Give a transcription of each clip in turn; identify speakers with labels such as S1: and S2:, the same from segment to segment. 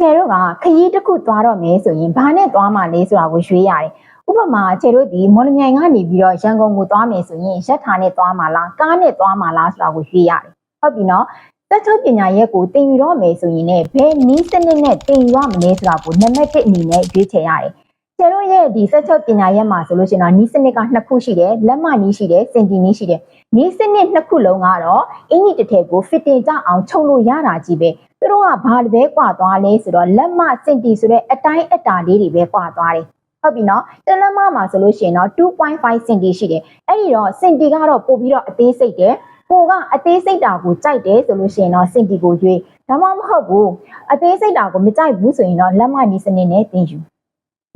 S1: ကျယ်တို့ကခရီးတစ်ခုသွားတော့မယ်ဆိုရင်ဘာနဲ့သွားမှာလဲဆိုတာကိုရွေးရတယ်ဥပမာကျယ်တို့ဒီမော်လမြိုင်ကနေပြီးတော့ရန်ကုန်ကိုသွားမယ်ဆိုရင်ရက်ထာနဲ့သွားမှာလားကားနဲ့သွားမှာလားဆိုတာကိုရွေးရတယ်ဟုတ်ပြီနော်သက်ချုပ်ပညာရက်ကိုသင်ယူတော့မယ်ဆိုရင်လည်းဘယ်နည်းစနစ်နဲ့သင်ယူရမလဲဆိုတာကိုနံပါတ်1အနေနဲ့ရွေးချယ်ရတယ်ကျယ်တို့ရဲ့ဒီသက်ချုပ်ပညာရက်မှာဆိုလို့ရှိရင်တော့နည်းစနစ်ကနှစ်ခုရှိတယ်လက်မနည်းရှိတယ်စင်တီနည်းရှိတယ်နည်းစနစ်နှစ်ခုလုံးကတော့အင်ကြီးတစ်ထည်ကို fitting ကြအောင်ခြုံလို့ရတာကြီးပဲ သူတို့ကဘာတပဲကွာသွားလဲဆိုတော့လက်မစင်တီဆိုတဲ့အတိုင်းအတာလေးတွေပဲကွာသွားတယ်ဟုတ်ပြီနော်တလက်မမှာဆိုလို့ရှိရင်တော့2.5စင်တီရှိတယ်အဲ့ဒီတော့စင်တီကတော့ပို့ပြီးတော့အသေးစိတ်တယ်ကိုကအသေးစိတ်တာကိုကြိုက်တယ်ဆိုလို့ရှိရင်တော့စင်တီကိုရွေးဒါမှမဟုတ်ဘူးအသေးစိတ်တာကိုမကြိုက်ဘူးဆိုရင်တော့လက်မနီးစနစ်နဲ့သင်ယူ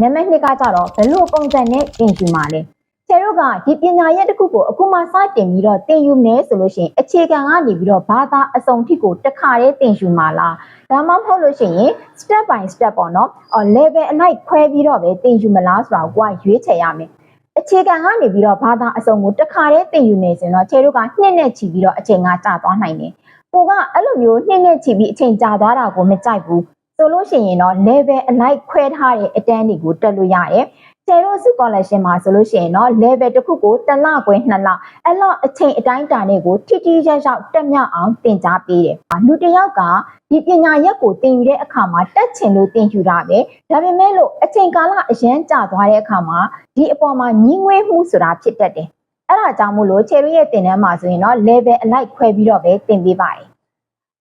S1: နံပါတ်2ကကြတော့ဘယ်လိုပုံစံနဲ့သင်ယူမှာလဲ ဆယ်တို့ကဒီပညာရက်တစ်ခုကိုအခုမှစတင်ပြီးတော့သင်ယူမယ်ဆိုလို့ရှိရင်အခြေခံကနေပြီးတော့ဘာသာအစုံထိကိုတစ်ခါတည်းသင်ယူမှာလားဒါမှမဟုတ်လို့ရှိရင် step by step ပေါ့နော်အော် level အလိုက်ခွဲပြီးတော့ပဲသင်ယူမလားဆိုတာကိုကရွေးချယ်ရမယ်အခြေခံကနေပြီးတော့ဘာသာအစုံကိုတစ်ခါတည်းသင်ယူနေဆိုရင်တော့ခြေတို့ကနှစ်နဲ့ချီပြီးတော့အချိန်ကကြာသွားနိုင်တယ်ကိုကအဲ့လိုမျိုးနှစ်နဲ့ချီပြီးအချိန်ကြာသွားတာကိုမကြိုက်ဘူးဆိုလို့ရှိရင်တော့ level အလိုက်ခွဲထားတဲ့အတန်းတွေကိုတက်လို့ရတယ် ကျယ်တို့စု collection မှာဆိုလို့ရှိရင်တော့ level တစ်ခုကိုတစ်လခွဲနှစ်လအဲ့လောက်အချိန်အတိုင်းအတာနဲ့ကိုထိထိရောက်ရောက်တက်မြောက်အောင်သင်ကြားပေးတယ်။လူတစ်ယောက်ကဒီပညာရက်ကိုသင်ယူတဲ့အခါမှာတက်ချင်လို့သင်ယူတာပဲ။ဒါပေမဲ့လို့အချိန်ကာလအရန်ကြာသွားတဲ့အခါမှာဒီအပေါ်မှာညီးငွေးမှုဆိုတာဖြစ်တတ်တယ်။အဲ့ဒါကြောင့်မို့လို့ချယ်ရီရဲ့သင်တန်းမှာဆိုရင်တော့ level အလိုက်ခွဲပြီးတော့ပဲသင်ပေးပါတယ်။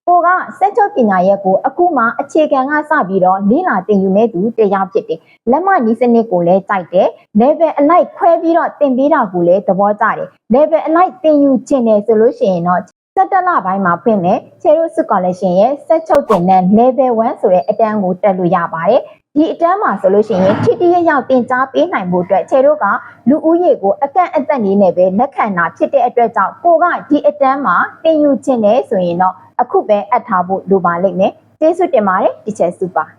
S1: ကိုကစက်ချုပ်ပညာရက်ကိုအခုမှအခြေခံကစပြီးတော့လေ့လာသင်ယူမဲ့သူတရားဖြစ်တယ်။လက်မနီးစနစ်ကိုလည်းကြိုက်တယ်။ level အလိုက်ခွဲပြီးတော့သင်ပေးတာကိုလည်းသဘောကျတယ်။ level အလိုက်သင်ယူခြင်းတယ်ဆိုလို့ရှိရင်တော့စက်တက်လပိုင်းမှာဖွင့်မယ်ချေရိုစုကော်လက်ရှင်ရဲ့စက်ချုပ်တင်တဲ့ level 1ဆိုတဲ့အတန်းကိုတက်လို့ရပါတယ် ဒီအတန်းမှာဆိုလို့ရှိရင်ထိတိရရောက်တင် जा ပေးနိုင်ဖို့အတွက်ချေတို့ကလူဦးရေကိုအကန့်အသတ်လေးနဲ့ပဲလက်ခံတာဖြစ်တဲ့အတွက်ကြောင့်ကိုကဒီအတန်းမှာတင်ယူခြင်းတယ်ဆိုရင်တော့အခုပဲအပ်ထားဖို့လိုပါလိမ့်မယ်ကျေးဇူးတင်ပါတယ်ဒီချက်စူပါ